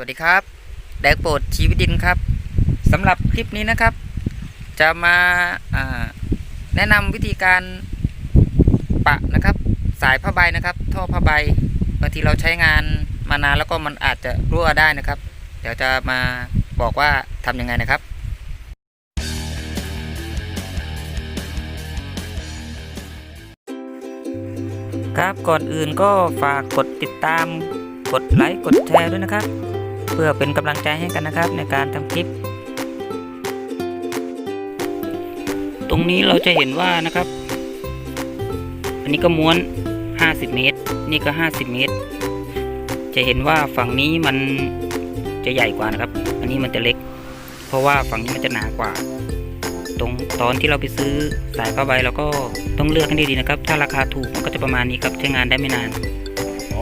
วัสดีครับ แดกโปรดชีวิตดินครับสำหรับคลิปนี้นะครับ จะมาาแนะนำวิธีการปะนะครับ สายผ้าใบนะครับ ท่อผ้าใบบางทีเราใช้งานมานานแล้วก็มันอาจจะรั่วได้นะครับ เดี๋ยวจะมาบอกว่าทำยังไงนะครับ ครับก่อนอื่นก็ฝากกดติดตามกดไลค์กดแชร์ด้วยนะครับ เพื่อเป็นกำลังใจให้กันนะครับในการทำคลิป ตรงนี้เราจะเห็นว่านะครับ อันนี้ก็ม้วน 50 เมตร นี่ก็ 50 เมตร จะเห็นว่าฝั่งนี้มันจะใหญ่กว่านะครับ อันนี้มันจะเล็ก เพราะว่าฝั่งนี้มันจะหนากว่า ตรงตอนที่เราไปซื้อสายผ้าใบเราก็ต้องเลือกให้ดีๆนะครับ ถ้าราคาถูกมันก็จะประมาณนี้ครับใช้งานได้ไม่นาน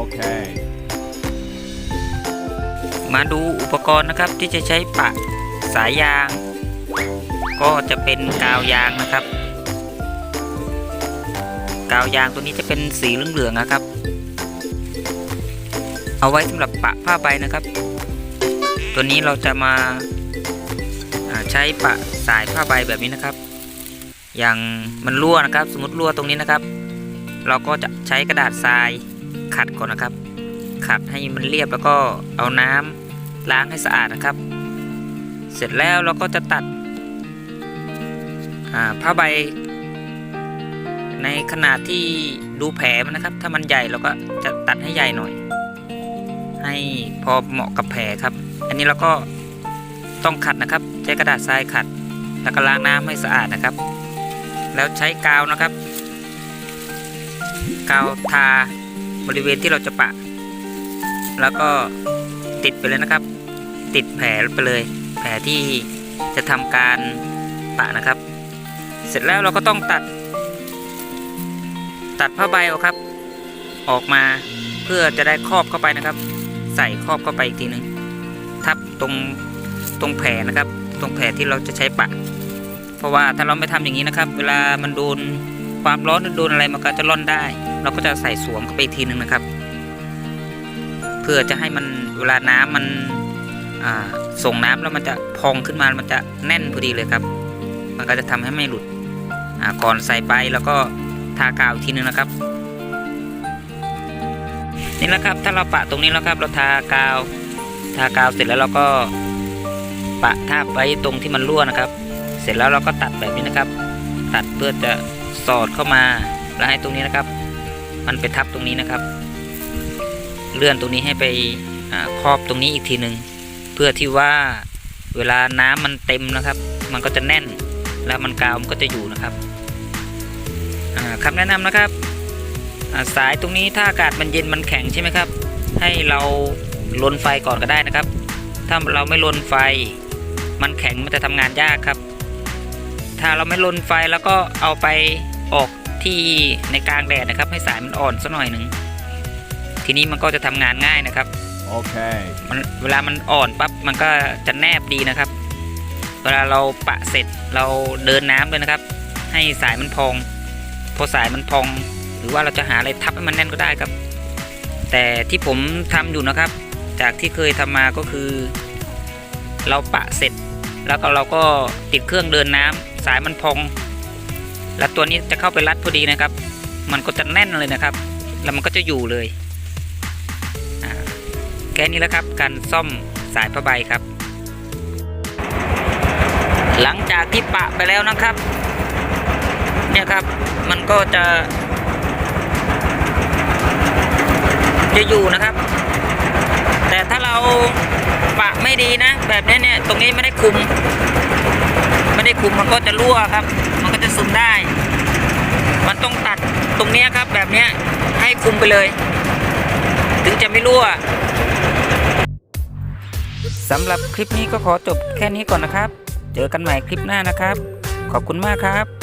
Okay. มาดูอุปกรณ์นะครับที่จะใช้ปะสายยาง ก็จะเป็นกาวยางนะครับ กาวยางตัวนี้จะเป็นสีเหลืองๆนะครับ เอาไว้สำหรับปะผ้าใบนะครับ ตัวนี้เราจะมาาใช้ปะสายผ้าใบแบบนี้นะครับ อย่างมันรั่วนะครับ สมมติรั่วตรงนี้นะครับ เราก็จะใช้กระดาษทรายขัดก่อนนะครับ ขัดให้มันเรียบแล้วก็เอาน้ำล้างให้สะอาดนะครับ เสร็จแล้วเราก็จะตัดผ้าใบ ในขนาดที่ดูแผลมันนะครับ ถ้ามันใหญ่เราก็จะตัดให้ใหญ่หน่อย ให้พอเหมาะกับแผลครับ อันนี้เราก็ต้องขัดนะครับ ใช้กระดาษทรายขัด แล้วก็ล้างน้ำให้สะอาดนะครับ แล้วใช้กาวนะครับ กาวทาบริเวณที่เราจะปะ แล้วก็ติดไปเลยนะครับ ติดแผลไปเลย แผลที่จะทำการปะนะครับ เสร็จแล้วเราก็ต้องตัด ตัดผ้าใบออกครับ ออกมาเพื่อจะได้ครอบเข้าไปนะครับ ใส่ครอบเข้าไปอีกทีหนึ่งทับตรงตรงแผลนะครับ ตรงแผลที่เราจะใช้ปะ เพราะว่าถ้าเราไม่ทำอย่างนี้นะครับ เวลามันโดนความร้อนโดนอะไรมันก็จะร่อนได้ เราก็จะใส่สวมเข้าไปอีกทีหนึ่งนะครับ พื่อจะให้มันเวลาน้ำมันส่งน้ำแล้วมันจะพองขึ้นมา มันจะแน่นพอดีเลยครับ มันก็จะทำให้ไม่หลุดก่อนใส่ไปแล้วก็ทากาวอีกทีนึงนะครับนี่แหละครับ ถ้าเราปะตรงนี้แล้วครับ เราทากาว ทากาวเสร็จแล้วเราก็ปะทาบไว้ตรงที่มันรั่วนะครับ เสร็จแล้วเราก็ตัดแบบนี้นะครับ ตัดเพื่อจะสอดเข้ามาแล้วให้ตรงนี้นะครับ มันไปทับตรงนี้นะครับ เลื่อนตรงนี้ให้ไปครอบตรงนี้อีกทีหนึ่งเพื่อที่ว่าเวลาน้ำมันเต็มนะครับ มันก็จะแน่นแล้วมันกาวมันก็จะอยู่นะครับอ่าคำแนะนำนะครับาสายตรงนี้ถ้าอากาศมันเย็นมันแข็งใช่ไหมครับ ให้เราลนไฟก่อนก็ได้นะครับ ถ้าเราไม่ลนไฟ มันแข็งมันจะทำงานยากครับ ถ้าเราไม่ลนไฟแล้วก็เอาไปออกที่ในกลางแดดนะครับ ให้สายมันอ่อนสักหน่อยหนึ่ง ทีนี้มันก็จะทำงานง่ายนะครับ Okay. มันเวลามันอ่อนปั๊บมันก็จะแนบดีนะครับ เวลาเราปะเสร็จเราเดินน้ำเลยนะครับ ให้สายมันพอง พอสายมันพอง หรือว่าเราจะหาอะไรทับให้มันแน่นก็ได้ครับ แต่ที่ผมทำอยู่นะครับ จากที่เคยทำมาก็คือ เราปะเสร็จ แล้วก็เราก็ติดเครื่องเดินน้ำสายมันพอง แล้วตัวนี้จะเข้าไปรัดพอดีนะครับ มันก็จะแน่นเลยนะครับ แล้วมันก็จะอยู่เลยอ่าแค่นี้แล้วครับ การซ่อมสายผ้าใบครับ หลังจากที่ปะไปแล้วนะครับ เนี่ยครับมันก็จะ จะอยู่นะครับ แต่ถ้าเราปะไม่ดีนะ แบบนี้เนี่ยตรงนี้ไม่ได้คุม ไม่ได้คุมมันก็จะรั่วครับ มันก็จะซึมได้ มันต้องตัดตรงนี้ครับแบบนี้ให้คุมไปเลย ถึงจะไม่รั่ว สำหรับคลิปนี้ก็ขอจบแค่นี้ก่อนนะครับ เจอกันใหม่คลิปหน้านะครับ ขอบคุณมากครับ